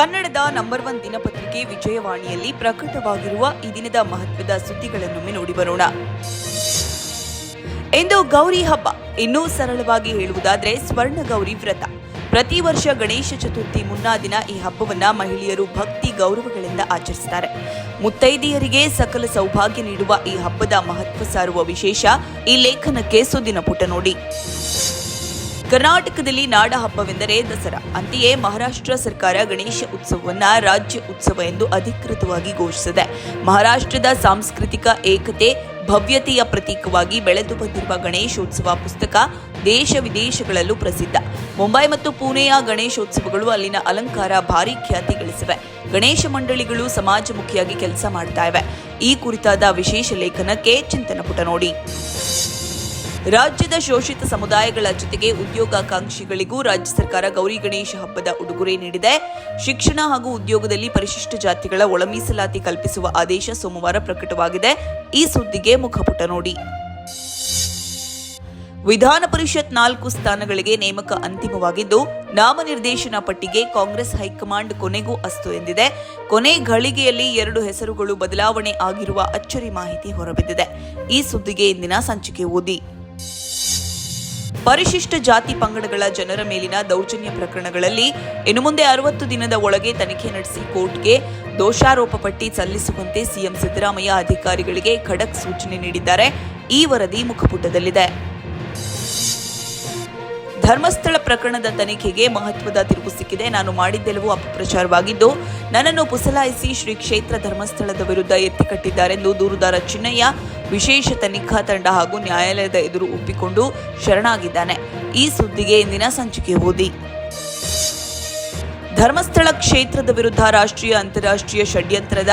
ಕನ್ನಡದ number one ದಿನಪತ್ರಿಕೆ ವಿಜಯವಾಣಿಯಲ್ಲಿ ಪ್ರಕಟವಾಗಿರುವ ಈ ದಿನದ ಮಹತ್ವದ ಸುದ್ದಿಗಳನ್ನೊಮ್ಮೆ ನೋಡಿ ಬರೋಣ. ಇಂದು ಗೌರಿ ಹಬ್ಬ. ಇನ್ನೂ ಸರಳವಾಗಿ ಹೇಳುವುದಾದರೆ ಸ್ವರ್ಣ ಗೌರಿ ವ್ರತ. ಪ್ರತಿ ವರ್ಷ ಗಣೇಶ ಚತುರ್ಥಿ ಮುನ್ನಾ ದಿನ ಈ ಹಬ್ಬವನ್ನ ಮಹಿಳೆಯರು ಭಕ್ತಿ ಗೌರವಗಳಿಂದ ಆಚರಿಸುತ್ತಾರೆ ಮುತ್ತೈದೆಯರಿಗೆ ಸಕಲ ಸೌಭಾಗ್ಯ ನೀಡುವ ಈ ಹಬ್ಬದ ಮಹತ್ವ ಸಾರುವ ವಿಶೇಷ ಈ ಲೇಖನಕ್ಕೆ ಸುದಿನ ಪುಟ ನೋಡಿ. ಕರ್ನಾಟಕದಲ್ಲಿ ನಾಡ ಹಬ್ಬವೆಂದರೆ ದಸರಾ. ಅಂತೆಯೇ ಮಹಾರಾಷ್ಟ್ರ ಸರ್ಕಾರ ಗಣೇಶ ಉತ್ಸವವನ್ನು ರಾಜ್ಯ ಉತ್ಸವ ಎಂದು ಅಧಿಕೃತವಾಗಿ ಘೋಷಿಸಿದೆ. ಮಹಾರಾಷ್ಟ್ರದ ಸಾಂಸ್ಕೃತಿಕ ಏಕತೆ, ಭವ್ಯತೆಯ ಪ್ರತೀಕವಾಗಿ ಬೆಳೆದು ಬಂದಿರುವ ಗಣೇಶೋತ್ಸವ ಪುಸ್ತಕ ದೇಶ ವಿದೇಶಗಳಲ್ಲೂ ಪ್ರಸಿದ್ಧ. ಮುಂಬೈ ಮತ್ತು ಪುಣೆಯ ಗಣೇಶೋತ್ಸವಗಳು ಅಲ್ಲಿನ ಅಲಂಕಾರ ಭಾರಿ ಖ್ಯಾತಿ ಗಳಿಸಿವೆ. ಗಣೇಶ ಮಂಡಳಿಗಳು ಸಮಾಜಮುಖಿಯಾಗಿ ಕೆಲಸ ಮಾಡ್ತಾ ಇವೆ. ಈ ಕುರಿತಾದ ವಿಶೇಷ ಲೇಖನಕ್ಕೆ ಚಿಂತನ ಪುಟ ನೋಡಿ. ರಾಜ್ಯದ ಶೋಷಿತ ಸಮುದಾಯಗಳ ಜೊತೆಗೆ ಉದ್ಯೋಗಾಕಾಂಕ್ಷಿಗಳಿಗೂ ರಾಜ್ಯ ಸರ್ಕಾರ ಗೌರಿ ಗಣೇಶ ಹಬ್ಬದ ಉಡುಗೊರೆ ನೀಡಿದೆ. ಶಿಕ್ಷಣ ಹಾಗೂ ಉದ್ಯೋಗದಲ್ಲಿ ಪರಿಶಿಷ್ಟ ಜಾತಿಗಳ ಒಳಮೀಸಲಾತಿ ಕಲ್ಪಿಸುವ ಆದೇಶ ಸೋಮವಾರ ಪ್ರಕಟವಾಗಿದೆ. ಈ ಸುದ್ದಿಗೆ ಮುಖಪುಟ ನೋಡಿ. ವಿಧಾನ ಪರಿಷತ್ ನಾಲ್ಕು ಸ್ಥಾನಗಳಿಗೆ ನೇಮಕ ಅಂತಿಮವಾಗಿದ್ದು, ನಾಮನಿರ್ದೇಶನ ಪಟ್ಟಿಗೆ ಕಾಂಗ್ರೆಸ್ ಹೈಕಮಾಂಡ್ ಕೊನೆಗೂ ಅಸ್ತು ಎಂದಿದೆ. ಕೊನೆ ಘಳಿಗೆಯಲ್ಲಿ ಎರಡು ಹೆಸರುಗಳು ಬದಲಾವಣೆ ಆಗಿರುವ ಅಚ್ಚರಿ ಮಾಹಿತಿ ಹೊರಬಿದ್ದಿದೆ. ಈ ಸುದ್ದಿಗೆ ಇಂದಿನ ಸಂಚಿಕೆ ಓದಿ. ಪರಿಶಿಷ್ಟ ಜಾತಿ ಪಂಗಡಗಳ ಜನರ ಮೇಲಿನ ದೌರ್ಜನ್ಯ ಪ್ರಕರಣಗಳಲ್ಲಿ ಇನ್ನು ಮುಂದೆ ಅರವತ್ತು ದಿನದ ಒಳಗೆ ತನಿಖೆ ನಡೆಸಿ ಕೋರ್ಟ್ಗೆ ದೋಷಾರೋಪ ಪಟ್ಟಿ ಸಲ್ಲಿಸುವಂತೆ ಸಿಎಂ ಸಿದ್ದರಾಮಯ್ಯ ಅಧಿಕಾರಿಗಳಿಗೆ ಖಡಕ್ ಸೂಚನೆ ನೀಡಿದ್ದಾರೆ. ಈ ವರದಿ ಮುಖಪುಟದಲ್ಲಿದೆ. ಧರ್ಮಸ್ಥಳ ಪ್ರಕರಣದ ತನಿಖೆಗೆ ಮಹತ್ವದ ತಿರುವು ಸಿಕ್ಕಿದೆ. ನಾನು ಮಾಡಿದ್ದೆಲ್ಲವೂ ಅಪಪ್ರಚಾರವಾಗಿದ್ದು, ನನ್ನನ್ನು ಪುಸಲಾಯಿಸಿ ಶ್ರೀ ಕ್ಷೇತ್ರ ಧರ್ಮಸ್ಥಳದ ವಿರುದ್ಧ ಎತ್ತಿಕಟ್ಟಿದ್ದಾರೆಂದು ದೂರುದಾರ ಚಿನ್ನಯ್ಯ ವಿಶೇಷ ತನಿಖಾ ತಂಡ ಹಾಗೂ ನ್ಯಾಯಾಲಯದ ಎದುರು ಒಪ್ಪಿಕೊಂಡು ಶರಣಾಗಿದ್ದಾನೆ. ಈ ಸುದ್ದಿಗೆ ಇಂದಿನ ಸಂಚಿಕೆ ಓದಿ. ಧರ್ಮಸ್ಥಳ ಕ್ಷೇತ್ರದ ವಿರುದ್ಧ ರಾಷ್ಟ್ರೀಯ ಅಂತಾರಾಷ್ಟ್ರೀಯ ಷಡ್ಯಂತ್ರದ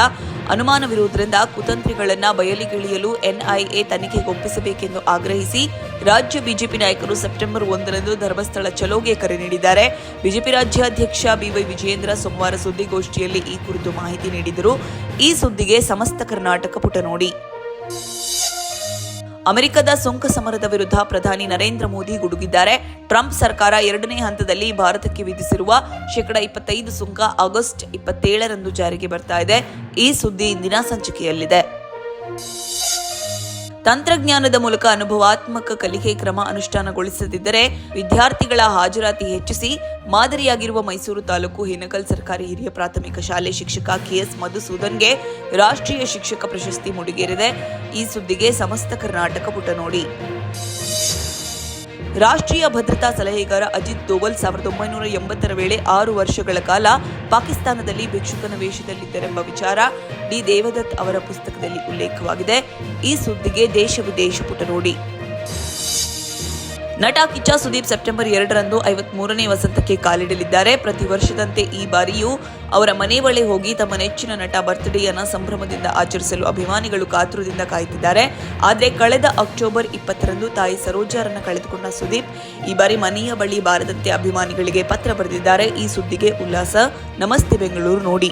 ಅನುಮಾನವಿರುವುದರಿಂದ ಕುತಂತ್ರಿಗಳನ್ನು ಬಯಲಿಗಿಳಿಯಲು ಎನ್ಐಎ ತನಿಖೆಗೊಪ್ಪಿಸಬೇಕೆಂದು ಆಗ್ರಹಿಸಿ ರಾಜ್ಯ ಬಿಜೆಪಿ ನಾಯಕರು ಸೆಪ್ಟೆಂಬರ್ ಒಂದರಂದು ಧರ್ಮಸ್ಥಳ ಚಲೋಗೆ ಕರೆ ನೀಡಿದ್ದಾರೆ. ಬಿಜೆಪಿ ರಾಜ್ಯಾಧ್ಯಕ್ಷ ಬಿವೈ ವಿಜಯೇಂದ್ರ ಸೋಮವಾರ ಸುದ್ದಿಗೋಷ್ಠಿಯಲ್ಲಿ ಈ ಕುರಿತು ಮಾಹಿತಿ ನೀಡಿದರು. ಈ ಸುದ್ದಿಗೆ ಸಮಸ್ತ ಕರ್ನಾಟಕ ಪುಟ ನೋಡಿ. ಅಮೆರಿಕದ ಸುಂಕ ಸಮರದ ವಿರುದ್ಧ ಪ್ರಧಾನಿ ನರೇಂದ್ರ ಮೋದಿ ಗುಡುಗಿದ್ದಾರೆ. ಟ್ರಂಪ್ ಸರ್ಕಾರ ಎರಡನೇ ಹಂತದಲ್ಲಿ ಭಾರತಕ್ಕೆ ವಿಧಿಸಿರುವ ಶೇಕಡ ಇಪ್ಪತ್ತೈದು ಸುಂಕ ಆಗಸ್ಟ್ ಇಪ್ಪತ್ತೇಳರಂದು ಜಾರಿಗೆ ಬರ್ತಾ ಇದೆ. ಈ ಸುದ್ದಿ ಇಂದಿನ ಸಂಚಿಕೆಯಲ್ಲಿದೆ. ತಂತ್ರಜ್ಞಾನದ ಮೂಲಕ ಅನುಭವಾತ್ಮಕ ಕಲಿಕೆ ಕ್ರಮ ಅನುಷ್ಠಾನಗೊಳಿಸದಿದ್ದರೆ ವಿದ್ಯಾರ್ಥಿಗಳ ಹಾಜರಾತಿ ಹೆಚ್ಚಿಸಿ ಮಾದರಿಯಾಗಿರುವ ಮೈಸೂರು ತಾಲೂಕು ಹಿನಕಲ್ ಸರ್ಕಾರಿ ಹಿರಿಯ ಪ್ರಾಥಮಿಕ ಶಾಲೆ ಶಿಕ್ಷಕ ಕೆಎಸ್ ಮಧುಸೂದನ್ಗೆ ರಾಷ್ಟ್ರೀಯ ಶಿಕ್ಷಕ ಪ್ರಶಸ್ತಿ ಮುಡಿಗೇರಿದೆ. ಈ ಸುದ್ದಿಗೆ ಸಮಸ್ತ ಕರ್ನಾಟಕ ಪುಟ ನೋಡಿ. ರಾಷ್ಟ್ರೀಯ ಭದ್ರತಾ ಸಲಹೆಗಾರ ಅಜಿತ್ ದೋವಲ್ ಸಾವಿರದ ಒಂಬೈನೂರ ಎಂಬತ್ತರ ವೇಳೆ ಆರು ವರ್ಷಗಳ ಕಾಲ ಪಾಕಿಸ್ತಾನದಲ್ಲಿ ಭಿಕ್ಷುಕನ ವೇಷದಲ್ಲಿದ್ದರೆಂಬ ವಿಚಾರ ಡಿ. ದೇವದತ್ ಅವರ ಪುಸ್ತಕದಲ್ಲಿ ಉಲ್ಲೇಖವಾಗಿದೆ. ಈ ಸುದ್ದಿಗೆ ದೇಶ ವಿದೇಶ ಪುಟ ನೋಡಿ. ನಟ ಕಿಚ್ಚ ಸುದೀಪ್ ಸೆಪ್ಟೆಂಬರ್ ಎರಡರಂದು ಐವತ್ಮೂರನೇ ವಸಂತಕ್ಕೆ ಕಾಲಿಡಲಿದ್ದಾರೆ. ಪ್ರತಿ ವರ್ಷದಂತೆ ಈ ಬಾರಿಯೂ ಅವರ ಮನೆ ಬಳಿ ಹೋಗಿ ತಮ್ಮ ನೆಚ್ಚಿನ ನಟ ಬರ್ತ್ಡೇಯನ್ನು ಸಂಭ್ರಮದಿಂದ ಆಚರಿಸಲು ಅಭಿಮಾನಿಗಳು ಕಾತುರದಿಂದ ಕಾಯುತ್ತಿದ್ದಾರೆ ಆದರೆ ಕಳೆದ ಅಕ್ಟೋಬರ್ ಇಪ್ಪತ್ತರಂದು ತಾಯಿ ಸರೋಜಾರನ್ನು ಕಳೆದುಕೊಂಡ ಸುದೀಪ್ ಈ ಬಾರಿ ಮನೆಯ ಬಳಿ ಬಾರದಂತೆ ಅಭಿಮಾನಿಗಳಿಗೆ ಪತ್ರ ಬರೆದಿದ್ದಾರೆ. ಈ ಸುದ್ದಿಗೆ ಉಲ್ಲಾಸ. ನಮಸ್ತೆ ಬೆಂಗಳೂರು ನೋಡಿ.